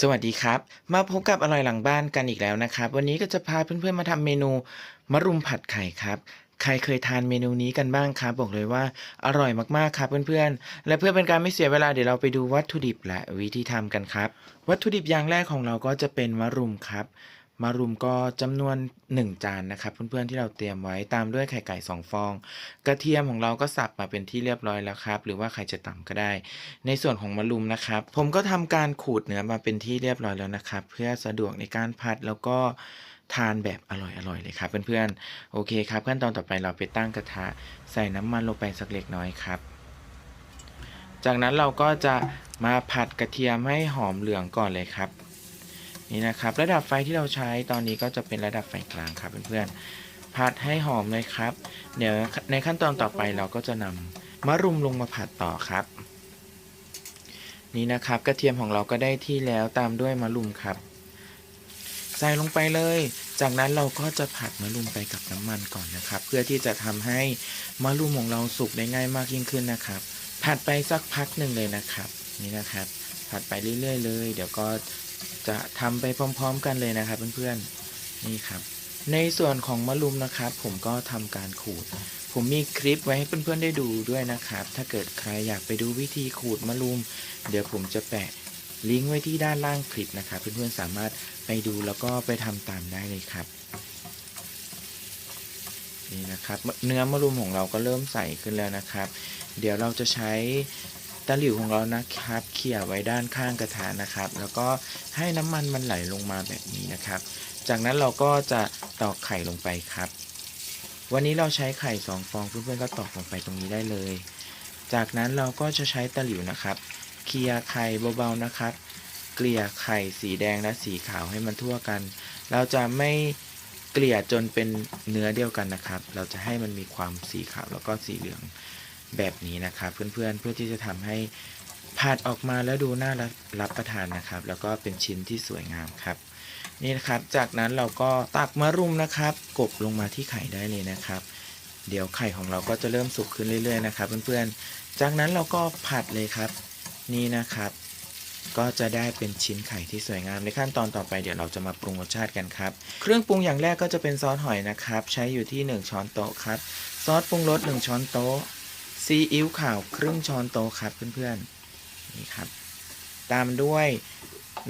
สวัสดีครับ มาพบกับอร่อยหลังบ้านกันอีกแล้วนะครับ วันนี้ก็จะพาเพื่อนๆมาทำเมนูมะรุมผัดไข่ครับ ใครเคยทานเมนูนี้กันบ้างครับ บอกเลยว่าอร่อยมากๆครับเพื่อนๆ และเพื่อเป็นการไม่เสียเวลาเดี๋ยวเราไปดูวัตถุดิบและวิธีทำกันครับ วัตถุดิบอย่างแรกของเราก็จะเป็นมะรุมครับ มะรุมก็จำนวน 1 จานนะครับเพื่อนๆที่เราเตรียมไว้ตามด้วยไข่ไก่ 2 ฟอง กระเทียมของเราก็สับมาเป็นที่เรียบร้อยแล้วครับ หรือว่าใครจะต่ำก็ได้ ในส่วนของมะรุมนะครับ ผมก็ทำการขูดเนื้อมาเป็นที่เรียบร้อยแล้วนะครับ เพื่อสะดวกในการผัดแล้วก็ทานแบบอร่อยๆเลยครับเพื่อนๆโอเคครับขั้นตอนต่อไปเราไปตั้งกระทะใส่น้ำมันลงไปสักเล็กน้อยครับ จากนั้นเราก็จะมาผัดกระเทียมให้หอมเหลืองก่อนเลยครับ นี่นะครับ ระดับไฟที่เราใช้ตอนนี้ก็จะเป็นระดับไฟกลางครับเพื่อนๆผัดให้หอมเลยครับ เดี๋ยวในขั้นตอนต่อไปเราก็จะนำมะรุมลงมาผัดต่อครับ นี่นะครับกระเทียมของเราก็ได้ที่แล้วตามด้วยมะรุมครับ ใส่ลงไปเลย จากนั้นเราก็จะผัดมะรุมไปกับน้ำมันก่อนนะครับ เพื่อที่จะทำให้มะรุมของเราสุกได้ง่ายมากยิ่งขึ้นนะครับ ผัดไปสักพักหนึ่งเลยนะครับ นี่นะครับ ผัดไปเรื่อย ๆ เลย เดี๋ยวก็ จะทำไปพร้อม ๆ กันเลยนะครับเพื่อนๆนี่ครับ ในส่วนของมะรุมนะครับ ผมก็ทำการขูด ผมมีคลิปไว้ให้เพื่อนๆได้ดูด้วยนะครับ ถ้าเกิดใครอยากไปดูวิธีขูดมะรุม เดี๋ยวผมจะแปะลิงก์ไว้ที่ด้านล่างคลิปนะครับ เพื่อนๆสามารถไปดูแล้วก็ไปทำตามได้เลยครับนี่นะครับเนื้อมะรุมของเราก็เริ่มใสขึ้นแล้วนะครับ เดี๋ยวเราจะใช้ ตะหลิวของเรานะครับ เขี่ยไว้ด้านข้างกระทะนะครับ แล้วก็ให้น้ำมันมันไหลลงมาแบบนี้นะครับ จากนั้นเราก็จะตอกไข่ลงไปครับ วันนี้เราใช้ไข่2ฟองเพื่อนๆก็ตอกลงไปตรงนี้ได้เลย จากนั้นเราก็จะใช้ตะหลิวนะครับเขี่ยไข่เบาๆนะครับ เกลี่ยไข่สีแดงและสีขาวให้มันทั่วกัน เราจะไม่เกลี่ยจนเป็นเนื้อเดียวกันนะครับ เราจะให้มันมีความสีขาวแล้วก็สีเหลือง แบบนี้นะครับเพื่อนๆเพื่อที่จะทำให้ผัดออกมาแล้วดูน่ารับประทานนะครับ แล้วก็เป็นชิ้นที่สวยงามครับ นี่นะครับ จากนั้นเราก็ตักมะรุมนะครับ กบลงมาที่ไข่ได้เลยนะครับ เดี๋ยวไข่ของเราก็จะเริ่มสุกขึ้นเรื่อยๆนะครับ เพื่อนๆ จากนั้นเราก็ผัดเลยครับ นี่นะครับ ก็จะได้เป็นชิ้นไข่ที่สวยงามในขั้นตอนต่อไปเดี๋ยวเราจะมาปรุงรสชาติกันครับ เครื่องปรุงอย่างแรกก็จะเป็นซอสหอยนะครับ ใช้อยู่ที่ 1 ช้อนโต๊ะครับ ซอสปรุงรส1ช้อนโต๊ะ ซีอิ๊วขาวครึ่งช้อนโต๊ะครับเพื่อนๆนี่ครับ ตามด้วย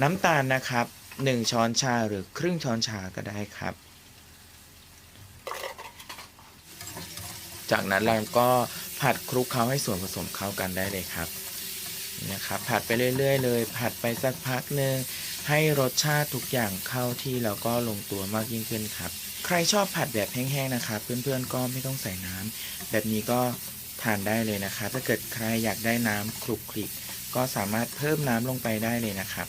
น้ำตาลนะครับ1ช้อนชาหรือครึ่งช้อนชาก็ได้ครับ จากนั้นเราก็ผัดคลุกเคล้าให้ส่วนผสมเข้ากันได้เลยครับนี่นะครับ ผัดไปเรื่อย ๆ เลย ผัดไปสักพักหนึ่งให้รสชาติทุกอย่างเข้าที่แล้วก็ลงตัวมากยิ่งขึ้นครับ ใครชอบผัดแบบแห้งๆนะครับ เพื่อนๆก็ไม่ต้องใส่น้ำแบบนี้ก็ ทานได้เลยนะครับ ถ้าเกิดใครอยากได้น้ำคลุกคลิก ก็สามารถเพิ่มน้ำลงไปได้เลยนะครับ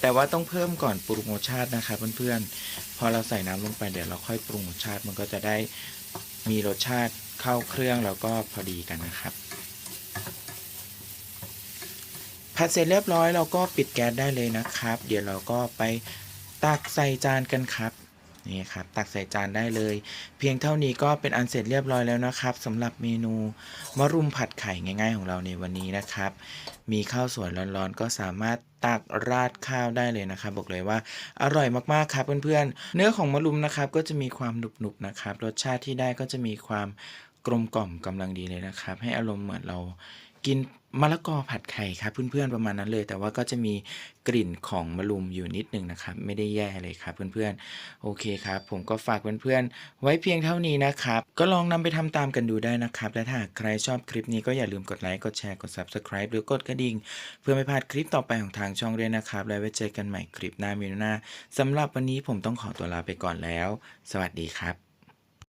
แต่ว่าต้องเพิ่มก่อนปรุงรสชาตินะครับเพื่อนๆ พอเราใส่น้ำลงไปเดี๋ยวเราค่อยปรุงรสชาติมันก็จะได้มีรสชาติเข้าเครื่องแล้วก็พอดีกันนะครับผัดเสร็จเรียบร้อยเราก็ปิดแก๊สได้เลยนะครับ เดี๋ยวเราก็ไปตักใส่จานกันครับ นี่ครับ ตักใส่จานได้เลย เพียงเท่านี้ก็เป็นอันเสร็จเรียบร้อยแล้วนะครับสำหรับเมนูมะรุมผัดไข่ง่าย ๆ ของเราในวันนี้นะครับ มีข้าวสวยร้อนๆ ก็สามารถตักราดข้าวได้เลยนะครับ บอกเลยว่าอร่อยมากๆครับเพื่อนๆ เนื้อของมะรุมนะครับ ก็จะมีความหนุบๆนะครับ รสชาติที่ได้ก็จะมีความกลมกล่อมกำลังดีเลยนะครับ ให้อารมณ์เหมือนเรา กินมะละกอผัดไข่ครับเพื่อนๆประมาณนั้นเลย แต่ว่าก็จะมีกลิ่นของมะรุมอยู่นิดหนึ่งนะครับ ไม่ได้แย่เลยครับเพื่อนๆโอเคครับ ผมก็ฝากเพื่อนๆไว้เพียงเท่านี้นะครับ ก็ลองนำไปทำตามกันดูได้นะครับ และถ้าใครชอบคลิปนี้ก็อย่าลืมกดไลค์กดแชร์กด Subscribe หรือกดกระดิ่ง เพื่อไม่พลาดคลิปต่อไปของทางช่องด้วยนะครับ แล้วไว้เจอกันใหม่คลิปหน้ามีหน้าสำหรับวันนี้ผมต้องขอตัวลาไปก่อนแล้ว สวัสดีครับ